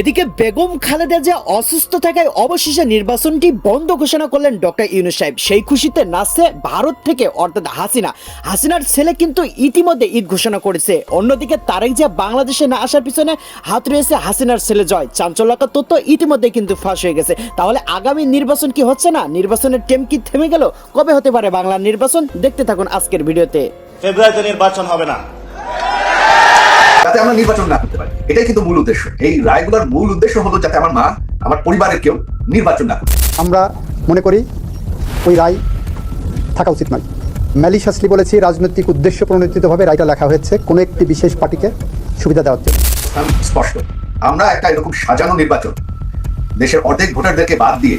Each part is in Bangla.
এদিকে বেগম খালেদা যে অসুস্থ থাকায় অবশেষে নির্বাচনটি বন্ধ ঘোষণা করলেন ডক্টর ইউনুস সাহেব। সেই খুশিতে নাচছে ভারত থেকে অর্থাৎ হাসিনা। হাসিনার ছেলে কিন্তু ইতিমধ্যে ঈদ ঘোষণা করেছে। অন্যদিকে তারেক যে বাংলাদেশে না আসার পিছনে হাত রয়েছে হাসিনার ছেলে জয়। চাঞ্চল্যকর তথ্য ইতিমধ্যে কিন্তু ফাঁস হয়ে গেছে। তাহলে আগামী নির্বাচন কি হচ্ছে না? নির্বাচনের টেম কি থেমে গেল? কবে হতে পারে বাংলার নির্বাচন? দেখতে থাকুন আজকের ভিডিওতে। ফেব্রুয়ারিতে নির্বাচন হবে না। যাতে আমরা নির্বাচন না করতে পারি। এটাই কিন্তু মূল উদ্দেশ্য। এই রায়গুলোর মূল উদ্দেশ্য হলো যাতে আমার মা আমার পরিবারের কেউ নির্বাচন না করতে আমরা মনে করি ওই রায় থাকা উচিত নয়। ম্যালিশাসলি বলেছি রাজনৈতিক উদ্দেশ্য প্রণোদিতভাবে রায়টা লেখা হয়েছে। কোনো একটি বিশেষ পার্টিকে সুবিধা দেওয়ার জন্য। স্পষ্ট আমরা একটা এরকম সাজানো নির্বাচন। দেশের অর্ধেক ভোটারদেরকে বাদ দিয়ে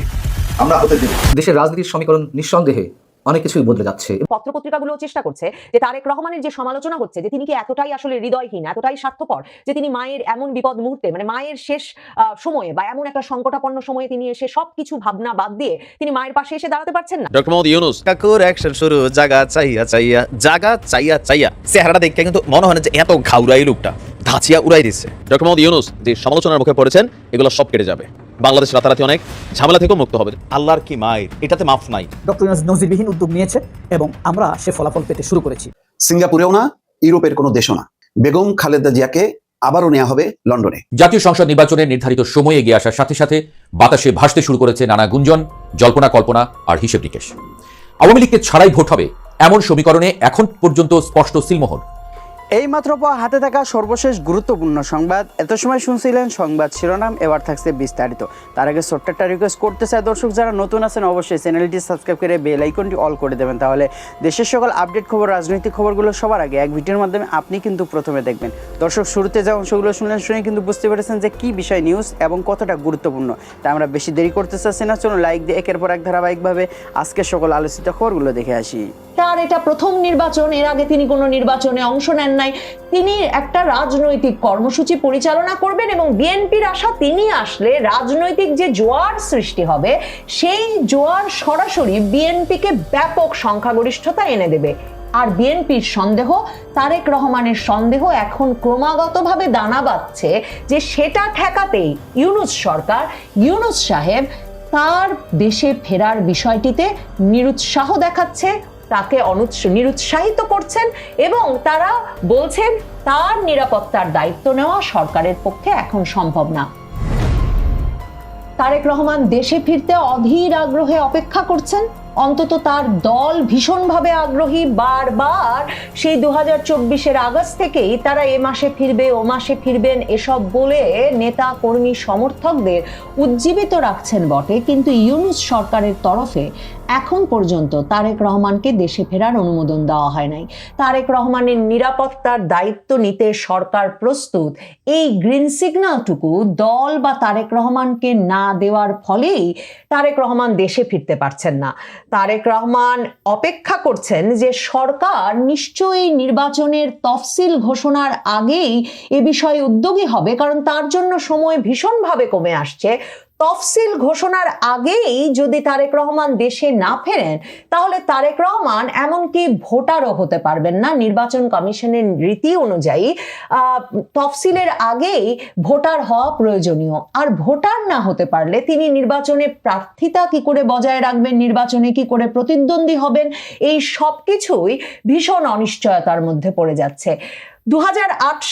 আমরা হতে দেব। দেশের রাজনীতির সমীকরণ নিঃসন্দেহে অনেক কিছুই বদলে যাচ্ছে। পত্রপত্রিকাগুলো চেষ্টা করছে যে তারেক রহমানের যে সমালোচনা হচ্ছে যে তিনি কি এতটাই আসলে হৃদয়হীন এতটাই স্বার্থপর যে তিনি মায়ের এমন বিপদ মুহূর্তে মানে মায়ের শেষ আহ, সময়ে বা এমন একটা সংকটাপন্ন সময়ে তিনি এসে সবকিছু ভাবনা বাদ দিয়ে তিনি মায়ের পাশে এসে দাঁড়াতে পারছেন না। ডক্টর মোহাম্মদ ইউনুস কাকুর অ্যাকশন শুরু জাগা চাইয়া চাইয়া জাগা চাইয়া চাইয়া চেহারাটা দেখে কিন্তু মনে হয় না যে এত ঘাউরাই লোকটা ধাচিয়া উড়াই দিচ্ছে। ডক্টর মোহাম্মদ ইউনুস যে সমালোচনার মুখে পড়েছেন এগুলো সব কেটে যাবে। বাংলাদেশ রাতারাতি অনেক ঝামেলা থেকেও মুক্ত হবে। আল্লাহর কি মায়ের? এটাতে মাফ নাই। ডক্টর ইউনুস নজিরবিহীন উদ্যোগ নিয়েছে এবং আমরা সে ফলাফল পেতে শুরু করেছি। সিঙ্গাপুরেও না ইউরোপের কোনো দেশও না। বেগম খালেদা জিয়াকে আবারও নেওয়া হবে লন্ডনে। জাতীয় সংসদ নির্বাচনের নির্ধারিত সময় এগিয়ে আসার সাথে সাথে বাতাসে ভাসতে শুরু করেছে নানা গুঞ্জন জল্পনা কল্পনা আর হিসেব নিকেশ। আওয়ামী লীগকে ছাড়াই ভোট হবে এমন সমীকরণে এখন পর্যন্ত স্পষ্ট সিলমোহর। এইমাত্র পাওয়া হাতে থাকা সর্বশেষ গুরুত্বপূর্ণ সংবাদ। এত সময় শুনছিলেন সংবাদ শিরোনাম, এবার থাকছে বিস্তারিত। তার আগে ছোট্ট একটা রিকোয়েস্ট করতে চাই। দর্শক, যারা নতুন আছেন, অবশ্যই চ্যানেলটি সাবস্ক্রাইব করে বেল আইকনটি অল করে দেবেন। তাহলে দেশের সকল আপডেট খবর, রাজনৈতিক খবরগুলো সবার আগে এক ভিডিওর মাধ্যমে আপনি কিন্তু প্রথমে দেখবেন। দর্শক, শুরুতে যে অংশগুলো শুনলেন শুনে কিন্তু বুঝতে পেরেছেন যে কী বিষয় নিউজ এবং কতটা গুরুত্বপূর্ণ। তাই আমরা বেশি দেরি করতে চাচ্ছি না। চলুন লাইক দিয়ে একের পর এক ধারাবাহিকভাবে আজকের সকল আলোচিত খবরগুলো দেখে আসি। তার এটা প্রথম নির্বাচন। এর আগে তিনি কোনো নির্বাচনে অংশ নেন নাই, তিনি একটা রাজনৈতিক কর্মসূচি পরিচালনা করবেন এবং বিএনপির আশা তিনি আসলে রাজনৈতিক যে জোয়ার সৃষ্টি হবে, সেই জোয়ার সরাসরি বিএনপিকে ব্যাপক সংখ্যাগরিষ্ঠতা এনে দেবে। আর বিএনপির সন্দেহ, তারেক রহমানের সন্দেহ এখন ক্রমাগতভাবে দানা বাঁধছে যে সেটা ঠেকাতেই ইউনুস সরকার, ইউনুস সাহেব তার দেশে ফেরার বিষয়টিতে নিরুৎসাহ দেখাচ্ছে তাকে অনুৎস, নিরুৎসাহিত করছেন এবং তারা বলছেন তার নিরাপত্তার দায়িত্ব নেওয়া সরকারের পক্ষে এখন সম্ভব না। তারেক রহমান দেশে ফিরতে অধীর আগ্রহে অপেক্ষা করছেন। অন্তত তার দল ভীষণভাবে আগ্রহী। বারবার সেই দু হাজার চব্বিশের আগস্ট থেকেই তারা এ মাসে ফিরবে, ও মাসে ফিরবেন এসব বলে নেতা, কর্মী, সমর্থকদের উজ্জীবিত রাখছেন বটে। কিন্তু ইউনুস সরকারের তরফে এখন পর্যন্ত তারেক রহমানকে দেশে ফেরার অনুমোদন দেওয়া হয় নাই। তারেক রহমানের নিরাপত্তার দায়িত্ব নিতে সরকার প্রস্তুত। এই গ্রিন সিগন্যালটুকু দল বা তারেক রহমানকে না দেওয়ার ফলেই তারেক রহমান দেশে ফিরতে পারছেন না। তারেক রহমান অপেক্ষা করছেন যে সরকার নিশ্চয়ই নির্বাচনের তফসিল ঘোষণার আগেই এ বিষয়ে উদ্যোগী হবে, কারণ তার জন্য সময় ভীষণভাবে কমে আসছে। তফসিল ঘোষণার আগেই যদি তারেক রহমান দেশে না ফেরেন, তাহলে তারেক রহমান এমনকি ভোটারও হতে পারবেন না। নির্বাচন কমিশনের রীতি অনুযায়ী তফসিলের আগেই ভোটার হওয়া প্রয়োজনীয়। আর ভোটার না হতে পারলে তিনি নির্বাচনে প্রার্থিতা কি করে বজায় রাখবেন, নির্বাচনে কি করে প্রতিদ্বন্দ্বী হবেন, এই সব কিছুই ভীষণ অনিশ্চয়তার মধ্যে পড়ে যাচ্ছে। দু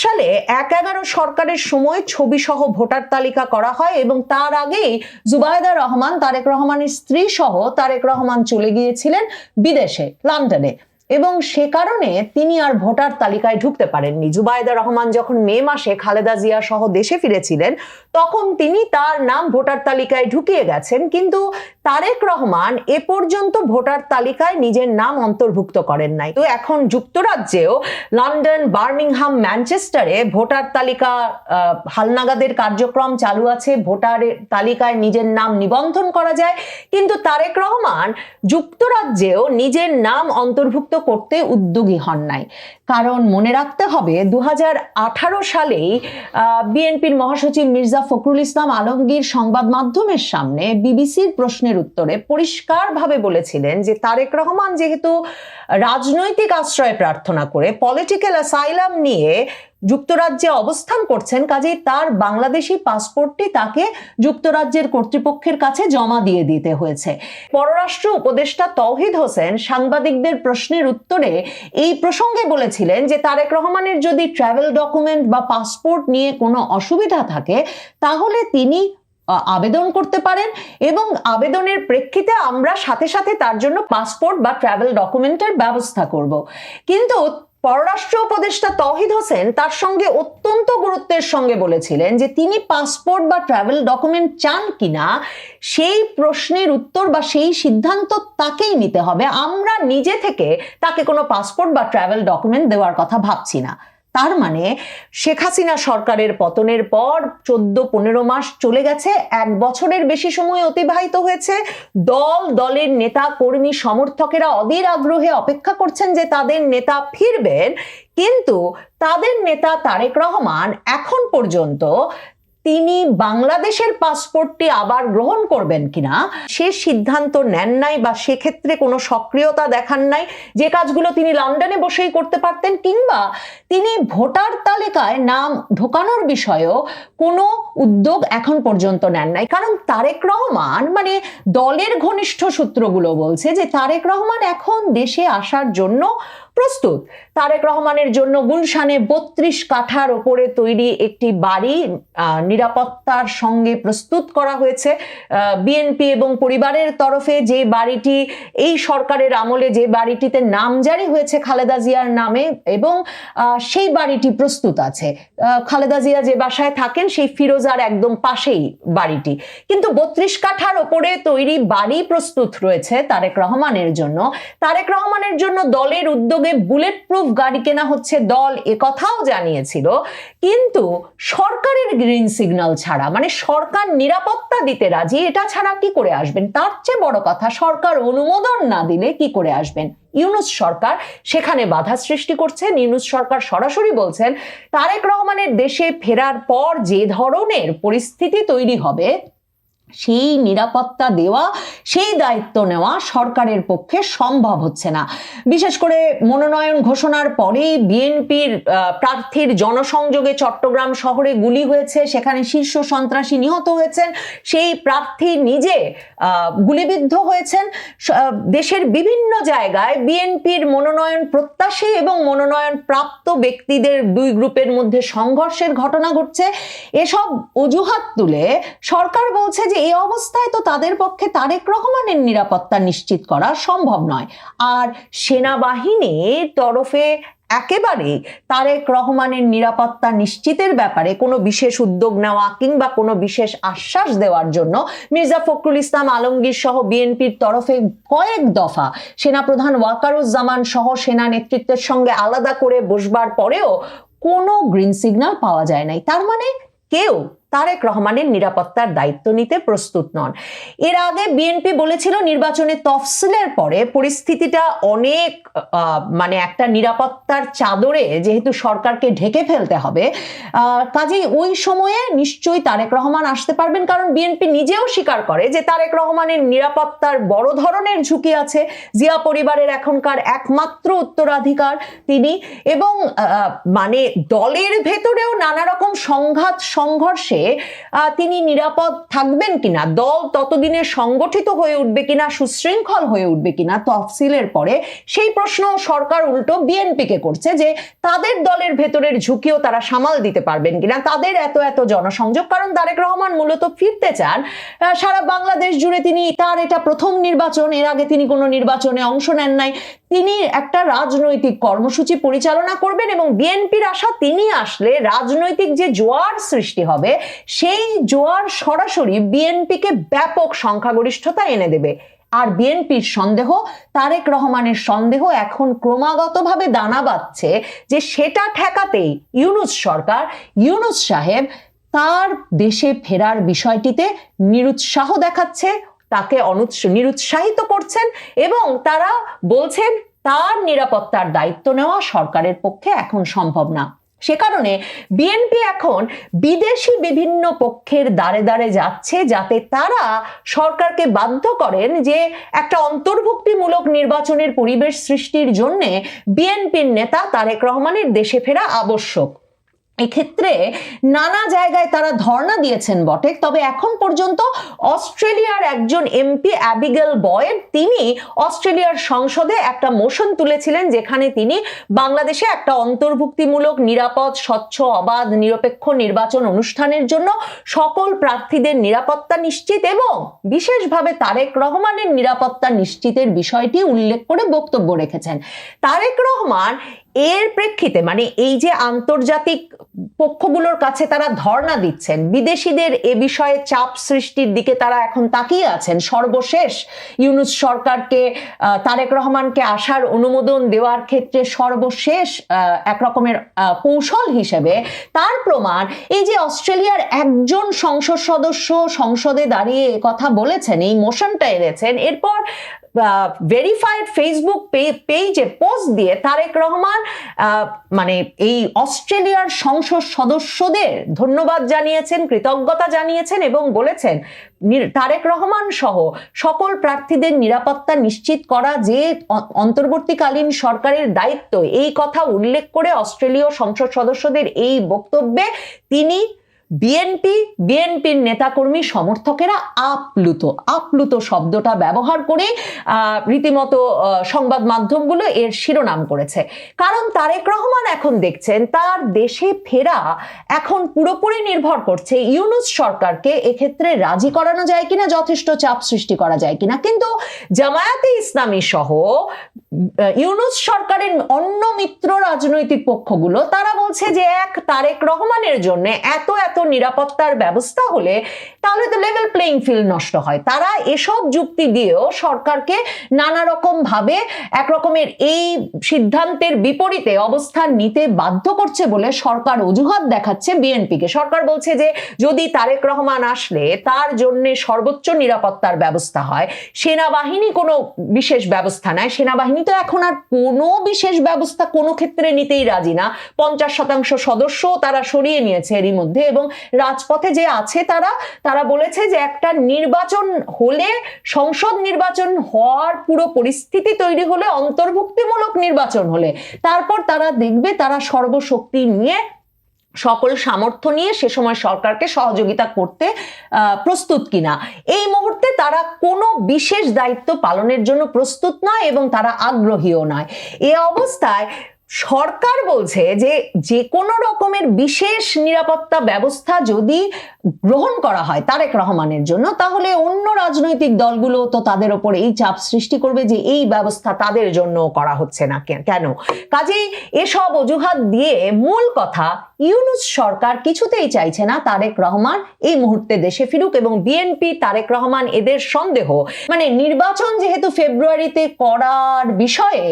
সালে এক এগারো সরকারের সময় ছবি সহ ভোটার তালিকা করা হয় এবং তার আগেই জুবায়দা রহমান, তারেক রহমানের স্ত্রী সহ তারেক রহমান চলে গিয়েছিলেন বিদেশে, লন্ডনে। এবং সে কারণে তিনি আর ভোটার তালিকায় ঢুকতে পারেননি। জুবায়দা রহমান যখন মে মাসে খালেদা জিয়া সহ দেশে ফিরেছিলেন, তখন তিনি তার নাম ভোটার তালিকায় ঢুকিয়ে গেছেন। কিন্তু তারেক রহমান এ পর্যন্ত ভোটার তালিকায় নিজের নাম অন্তর্ভুক্ত করেন নাই। তো এখন যুক্তরাজ্যেও লন্ডন, বার্মিংহাম, ম্যানচেস্টারে ভোটার তালিকা হালনাগাদের কার্যক্রম চালু আছে। ভোটারের তালিকায় নিজের নাম নিবন্ধন করা যায়। কিন্তু তারেক রহমান যুক্তরাজ্যেও নিজের নাম অন্তর্ভুক্ত করতে উদ্যোগী হন নাই। কারণ মনে রাখতে হবে দু সালেই বিএনপির মহাসচিব মির্জা ফখরুল ইসলাম আলমগীর সংবাদ মাধ্যমের সামনে বিবিসির প্রশ্নের উত্তরে পরিষ্কারভাবে বলেছিলেন যে তারেক রহমান যেহেতু রাজনৈতিক আশ্রয় প্রার্থনা করে পলিটিক্যাল অ্যাসাইলাম নিয়ে যুক্তরাজ্যে অবস্থান করছেন, কাজেই তার বাংলাদেশি পাসপোর্টটি তাকে যুক্তরাজ্যের কর্তৃপক্ষের কাছে জমা দিয়ে দিতে হয়েছে। পররাষ্ট্র উপদেষ্টা তৌহিদ হোসেন সাংবাদিকদের প্রশ্নের উত্তরে এই প্রসঙ্গে বলেছিলেন যে, তারেক রহমানের যদি ট্রাভেল ডকুমেন্ট বা পাসপোর্ট নিয়ে কোনো অসুবিধা থাকে, তাহলে তিনি আবেদন করতে পারেন এবং আবেদনের প্রেক্ষিতে আমরা সাথে সাথে তার জন্য পাসপোর্ট বা ট্রাভেল ডকুমেন্টের ব্যবস্থা করব। কিন্তু পররাষ্ট্র উপদেষ্টা তহিদ হোসেন তার সঙ্গে অত্যন্ত গুরুত্বের সঙ্গে বলেছিলেন যে তিনি পাসপোর্ট বা ট্রাভেল ডকুমেন্ট চান কিনা, সেই প্রশ্নের উত্তর বা সেই সিদ্ধান্ত তাকেই নিতে হবে। আমরা নিজে থেকে তাকে কোনো পাসপোর্ট বা ট্রাভেল ডকুমেন্ট দেওয়ার কথা ভাবছি না। তার মানে শেখ হাসিনা সরকারের পতনের পর চোদ্দ, পনেরো মাস চলে গেছে। এক বছরের বেশি সময় অতিবাহিত হয়েছে। দল, দলের নেতা, কর্মী, সমর্থকেরা অধীর আগ্রহে অপেক্ষা করছেন যে তাদের নেতা ফিরবেন। কিন্তু তাদের নেতা তারেক রহমান এখন পর্যন্ত তিনি বাংলাদেশের পাসপোর্টটি আবার গ্রহণ করবেন কিনা, সে সিদ্ধান্ত নেন নাই বা সেক্ষেত্রে কোনো সক্রিয়তা দেখান নাই, যে কাজগুলো তিনি লন্ডনে বসেই করতে পারতেন, কিংবা তিনি ভোটার তালিকায় নাম ঢোকানোর বিষয়েও কোনো উদ্যোগ এখন পর্যন্ত নেন নাই। কারণ তারেক রহমান মানে দলের ঘনিষ্ঠ সূত্রগুলো বলছে যে তারেক রহমান এখন দেশে আসার জন্য প্রস্তুত। তারেক রহমানের জন্য গুলশানে বত্রিশ কাঠার ওপরে তৈরি একটি বাড়ি নিরাপত্তার সঙ্গে প্রস্তুত করা হয়েছে। বিএনপি এবং পরিবারের তরফে যে বাড়িটি, এই সরকারের আমলে যে বাড়িটিতে নাম জারি হয়েছে খালেদা জিয়ার নামে এবং সেই বাড়িটি প্রস্তুত আছে। খালেদা জিয়া যে বাসায় থাকেন, সেই ফিরোজার একদম পাশেই বাড়িটি। কিন্তু বত্রিশ কাঠার ওপরে তৈরি বাড়ি প্রস্তুত রয়েছে তারেক রহমানের জন্য। তারেক রহমানের জন্য দলের উদ্যোগে বুলেট প্রুফ গাড়ি কেনা হচ্ছে দল, এ কথাও জানিয়েছিল। কিন্তু সরকারের গ্রিন সিগন্যাল ছাড়া মানে সরকার নিরাপত্তা দিতে রাজি, এটা ছাড়া কি করে আসবেন? তার চেয়ে বড় কথা, সরকার অনুমোদন না দিলে কি করে আসবেন? ইউনুস সরকার সেখানে বাধা সৃষ্টি করছেন, ইউনুস সরকার সরাসরি বলছেন, তারেক রহমানের দেশে ফেরার পর যে ধরনের পরিস্থিতি তৈরি হবে সেই নিরাপত্তা দেওয়া, সেই দায়িত্ব নেওয়া সরকারের পক্ষে সম্ভব হচ্ছে না। বিশেষ করে মনোনয়ন ঘোষণার পরেই বিএনপির প্রার্থীর জনসংযোগে চট্টগ্রাম শহরে গুলি হয়েছে, সেখানে শীর্ষ সন্ত্রাসী নিহত হয়েছেন, সেই প্রার্থী নিজে গুলিবিদ্ধ হয়েছেন। দেশের বিভিন্ন জায়গায় বিএনপির মনোনয়ন প্রত্যাশী এবং মনোনয়ন প্রাপ্ত ব্যক্তিদের দুই গ্রুপের মধ্যে সংঘর্ষের ঘটনা ঘটছে। এসব অজুহাত তুলে সরকার বলছে যে এই অবস্থায় তো তাদের পক্ষে তারেক রহমানের নিরাপত্তা নিশ্চিত করা সম্ভব নয়। আর সেনাবাহিনীর তরফে একেবারে তারেক রহমানের নিরাপত্তা নিশ্চিতের ব্যাপারে কোনো বিশেষ উদ্যোগ নেওয়া কিংবা কোনো বিশেষ আশ্বাস দেওয়ার জন্য মির্জা ফখরুল ইসলাম আলমগীর সহ বিএনপির তরফে কয়েক দফা সেনাপ্রধান ওয়াকারুজ্জামান সহ সেনা নেতৃত্বের সঙ্গে আলাদা করে বসবার পরেও কোনো গ্রিন সিগন্যাল পাওয়া যায় নাই। তার মানে কেউ তারেক রহমানের নিরাপত্তার দায়িত্ব নিতে প্রস্তুত নন। এর আগে বিএনপি বলেছিল নির্বাচনের তফসিলের পরে পরিস্থিতিটা অনেক মানে একটা নিরাপত্তার চাদরে যেহেতু সরকারকে ঢেকে ফেলতে হবে কাজেই ওই সময়ে নিশ্চয়ই তারেক রহমান আসতে পারবেন। কারণ বিএনপি নিজেও স্বীকার করে যে তারেক রহমানের নিরাপত্তার বড় ধরনের ঝুঁকি আছে। জিয়া পরিবারের এখনকার একমাত্র উত্তরাধিকার তিনি এবং মানে দলের ভেতরেও নানা রকম সংঘাত, সংঘর্ষে তিনি নিরাপদ থাকবেন কিনা? দল ততদিনে সংগঠিত হয়ে উঠবে কিনা? সুশৃঙ্খল হয়ে উঠবে কিনা? তফসিলের পরে সেই প্রশ্ন সরকার উল্টো বিএনপিকে করছে যে, তাদের দলের ভেতরের ঝুঁকিও তারা সামাল দিতে পারবেন কিনা? তাদের এত এত জনসংযোগ, কারণ তারেক রহমান মূলত ফিরতে চান। সারা বাংলাদেশ জুড়ে তিনি, তার এটা প্রথম নির্বাচন, এর আগে তিনি কোনো নির্বাচনে অংশ নেন নাই। তিনি একটা রাজনৈতিক কর্মসূচি পরিচালনা করবেন এবং বিএনপির আশা তিনি আসলে রাজনৈতিক যে জোয়ার সৃষ্টি হবে, সেই জোয়ার সরাসরি বিএনপিকে ব্যাপক সংখ্যাগরিষ্ঠতা এনে দেবে। আর বিএনপির সন্দেহ, তারেক রহমানের সন্দেহ এখন ক্রমাগতভাবে দানা বাঁধছে যে সেটা ঠেকাতেই ইউনুস সরকার, ইউনুস সাহেব তার দেশে ফেরার বিষয়টিতে নিরুৎসাহ দেখাচ্ছে। তাকে অনুৎস- নিরুৎসাহিত করছেন এবং তারা বলছেন তার নিরাপত্তার দায়িত্ব নেওয়া সরকারের পক্ষে এখন সম্ভব না। সে কারণে বিএনপি এখন বিদেশি বিভিন্ন পক্ষের দ্বারে দ্বারে যাচ্ছে যাতে তারা সরকারকে বাধ্য করেন যে একটা অন্তর্ভুক্তিমূলক নির্বাচনের পরিবেশ সৃষ্টির জন্যে বিএনপির নেতা তারেক রহমানের দেশে ফেরা আবশ্যক। এক্ষেত্রে নানা জায়গায় তারা ধর্ণা দিয়েছেন বটে। তবে এখন পর্যন্ত অস্ট্রেলিয়ার একজন এমপি অ্যাবিগেল বয়েড, তিনি অস্ট্রেলিয়ার সংসদে একটা মোশন তুলেছিলেন যেখানে তিনি বাংলাদেশে একটা অন্তর্ভুক্তিমূলক, নিরাপদ, স্বচ্ছ, অবাধ, নিরপেক্ষ নির্বাচন অনুষ্ঠানের জন্য সকল প্রার্থীদের নিরাপত্তা নিশ্চিত এবং বিশেষভাবে তারেক রহমানের নিরাপত্তা নিশ্চিতের বিষয়টি উল্লেখ করে বক্তব্য রেখেছেন। তারেক রহমান এর প্রেক্ষিতে মানে এই যে আন্তর্জাতিক পক্ষগুলোর কাছে তারা ধর্ণা দিচ্ছেন বিদেশিদের এ বিষয়ে চাপ সৃষ্টির দিকে তারা এখন তাকিয়ে আছেন সর্বশেষ ইউনুস সরকারকে তারেক রহমানকে আসার অনুমোদন দেওয়ার ক্ষেত্রে সর্বশেষ আহ, এক কৌশল হিসেবে তার প্রমাণ এই যে অস্ট্রেলিয়ার একজন সংসদ সদস্য সংসদে দাঁড়িয়ে কথা বলেছেন এই মোশনটা এনেছেন এরপর ভেরিফাইড ফেসবুক পেজে পোস্ট দিয়ে তারেক রহমান মানে এই অস্ট্রেলিয়ার সংসদ সদস্যদের ধন্যবাদ জানিয়েছেন, কৃতজ্ঞতা জানিয়েছেন এবং বলেছেন তারেক রহমান সহ সকল প্রার্থীদের নিরাপত্তা নিশ্চিত করা যে অন্তর্বর্তীকালীন সরকারের দায়িত্ব, এই কথা উল্লেখ করে অস্ট্রেলীয় সংসদ সদস্যদের এই বক্তব্যে তিনি বিএনপি বিএনপির নেতাকর্মী সমর্থকেরা আপ্লুত। আপ্লুত শব্দটা ব্যবহার করে রীতিমতো সংবাদ মাধ্যমগুলো এর শিরোনাম করেছে। কারণ তারেক রহমান এখন দেখছেন, তার দেশে ফেরা এখন পুরোপুরি নির্ভর করছে ইউনুস সরকারকে, এক্ষেত্রে রাজি করানো যায় কিনা, যথেষ্ট চাপ সৃষ্টি করা যায় কিনা। কিন্তু জামায়াতে ইসলামী সহ ইউনুস সরকারের অন্য মিত্র রাজনৈতিক পক্ষগুলো, তারা বলছে যে, এক, তারেক রহমানের জন্য এত এত নিরাপত্তার ব্যবস্থা হলে তাহলে তো লেভেল প্লেইং ফিল্ড নষ্ট হয়। তারা এসব যুক্তি দিয়েও সরকারকে নানা রকম ভাবে এক রকমের এই সিদ্ধান্তের বিপরীতে অবস্থান নিতে বাধ্য করছে বলে সরকার অজুহাত দেখাচ্ছে বিএনপিকে। সরকার বলছে যে, যদি তারেক রহমান আসলে তার জন্য সর্বোচ্চ নিরাপত্তার ব্যবস্থা হয়, সেনাবাহিনী কোনো বিশেষ ব্যবস্থা নেয়। সেনাবাহিনী তো এখন আর কোনো বিশেষ ব্যবস্থা কোনো ক্ষেত্রে নিতেই রাজি না। পঞ্চাশ শতাংশ সদস্য তারা সরিয়ে নিয়েছে এরই মধ্যে এবং রাজপথে যে আছে তারা তারা বলেছে যে একটা নির্বাচন হলে, সংসদ নির্বাচন হওয়ার পুরো পরিস্থিতি তৈরি হলে, অন্তর্ভুক্তিমূলক নির্বাচন হলে, তারপর তারা দেখবে তারা সর্বশক্তি নিয়ে, সকল সামর্থ্য নিয়ে সে সময় সরকারকে সহযোগিতা করতে প্রস্তুত কিনা। এই মুহূর্তে তারা কোনো বিশেষ দায়িত্ব পালনের জন্য প্রস্তুত নয় এবং তারা আগ্রহীও নয়। এ অবস্থায় সরকার বলছে যে যে কোনো রকমের বিশেষ নিরাপত্তা ব্যবস্থা যদি গ্রহণ করা হয় তারেক রহমানের জন্য, তাহলে অন্য রাজনৈতিক দলগুলো তো তাদের ওপর এই চাপ সৃষ্টি করবে যে এই ব্যবস্থা তাদের জন্য করা হচ্ছে না কেন? কাজেই এসব অজুহাত দিয়ে মূল কথা, ইউনুস সরকার কিছুতেই চাইছে না তারেক রহমান এই মুহূর্তে দেশে ফিরুক এবং বিএনপি তারেক রহমান এদের সন্দেহ। মানে নির্বাচন যেহেতু ফেব্রুয়ারিতে করার বিষয়ে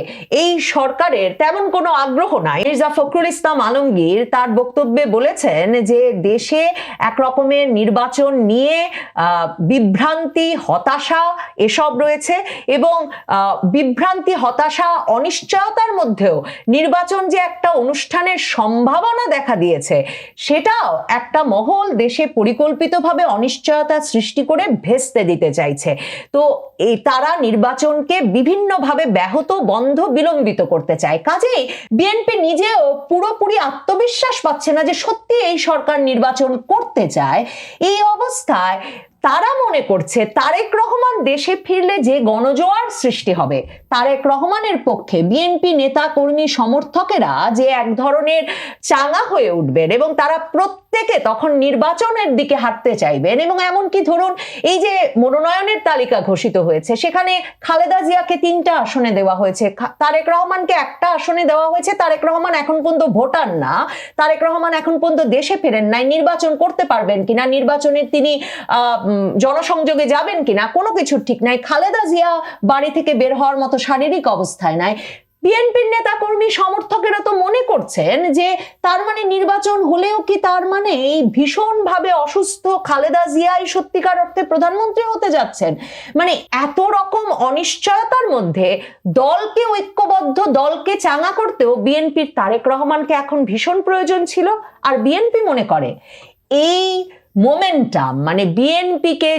এই সরকারের তেমন কোনো আগ্রহ নাই। মির্জা ফখরুল ইসলাম আলমগীর তার বক্তব্যে বলেছেন যে দেশে এক রকমের নির্বাচন নিয়ে বিভ্রান্তি, হতাশা এসব রয়েছে এবং বিভ্রান্তি, হতাশা, অনিশ্চয়তার মধ্যেও নির্বাচন যে একটা অনুষ্ঠানের সম্ভাবনা দেখা দিয়েছে, সেটাও একটা মহল দেশে পরিকল্পিতভাবে অনিশ্চয়তা সৃষ্টি করে ভেস্তে দিতে চাইছে। তো এই তারা নির্বাচনকে বিভিন্নভাবে ব্যাহত, বন্ধ, বিলম্বিত করতে চায়। কাজেই বিএনপি নিজেও পুরোপুরি আত্মবিশ্বাস পাচ্ছে না যে সত্যি এই সরকার নির্বাচন করতে চায়। এই অবস্থায় তারা মনে করছে তারেক রহমান দেশে ফিরলে যে গণজোয়ার সৃষ্টি হবে, তারেক রহমানের পক্ষে বিএনপি নেতা, কর্মী, সমর্থকেরা যে এক ধরনের চাঙা হয়ে উঠবেন এবং তারা প্রত্যেকে তখন নির্বাচনের দিকে হাঁটতে চাইবেন। এবং এমনকি ধরুন, এই যে মনোনয়নের তালিকা ঘোষিত হয়েছে, সেখানে খালেদা জিয়াকে তিনটা আসনে দেওয়া হয়েছে। তারেক রহমানকে একটা আসনে দেওয়া হয়েছে। তারেক রহমান এখন পর্যন্ত ভোটার না। তারেক রহমান এখন পর্যন্ত দেশে ফেরেন নাই। নির্বাচন করতে পারবেন কিনা, নির্বাচনে তিনি জনসংযোগে যাবেন কিনা, কোনো কিছুর ঠিক নাই। খালেদা জিয়া বাড়ি থেকে বের হওয়ার মতো শারীরিক অবস্থায় নাই। বিএনপির নেতাকর্মী সমর্থকেরা তো মনে করছেন যে তার মানে নির্বাচন হলেও কি তার মানে এই ভীষণভাবে অসুস্থ খালেদা জিয়াই সত্যিকার অর্থে প্রধানমন্ত্রী হতে যাচ্ছেন? মানে এত রকম অনিশ্চয়তার মধ্যে দলকে ঐক্যবদ্ধ, দলকে চাঙা করতেও বিএনপির তারেক রহমানকে এখন ভীষণ প্রয়োজন ছিল। আর বিএনপি মনে করে এই মোমেন্টাম মানে বিএনপিকে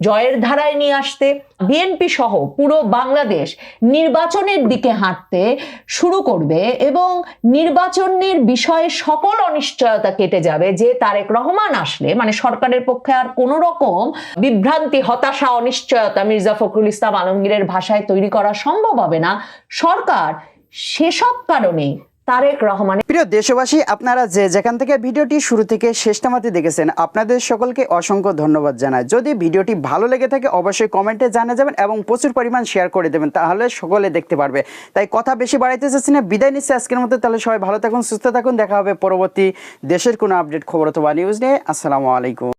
জয়ের ধারায় নিয়ে আসতে বিএনপি সহ পুরো বাংলাদেশ নির্বাচনের দিকে হাঁটতে শুরু করবে এবং নির্বাচনের বিষয়ে সকল অনিশ্চয়তা কেটে যাবে যে তারেক রহমান আসলে মানে সরকারের পক্ষে আর কোনো রকম বিভ্রান্তি, হতাশা, অনিশ্চয়তা, মির্জা ফখরুল ইসলাম আলমগীরের ভাষায় তৈরি করা সম্ভব হবে না। সরকার সেসব কারণেই তারেক রহমান। প্রিয় দেশবাসী, আপনারা যে যেখান থেকে ভিডিওটি শুরু থেকে শেষ নামাতে দেখেছেন, আপনাদের সকলকে অসংখ্য ধন্যবাদ জানাই। যদি ভিডিওটি ভালো লেগে থাকে, অবশ্যই কমেন্টে জানা যাবেন এবং প্রচুর পরিমাণ শেয়ার করে দেবেন, তাহলে সকলে দেখতে পারবে। তাই কথা বেশি বাড়াইতে চাচ্ছি না, বিদায় নিচ্ছে আজকের মতো, তাহলে সবাই ভালো থাকুন, সুস্থ থাকুন, দেখা হবে পরবর্তী দেশের কোনো আপডেট খবর অথবা নিউজ নিয়ে। আসসালামু আলাইকুম।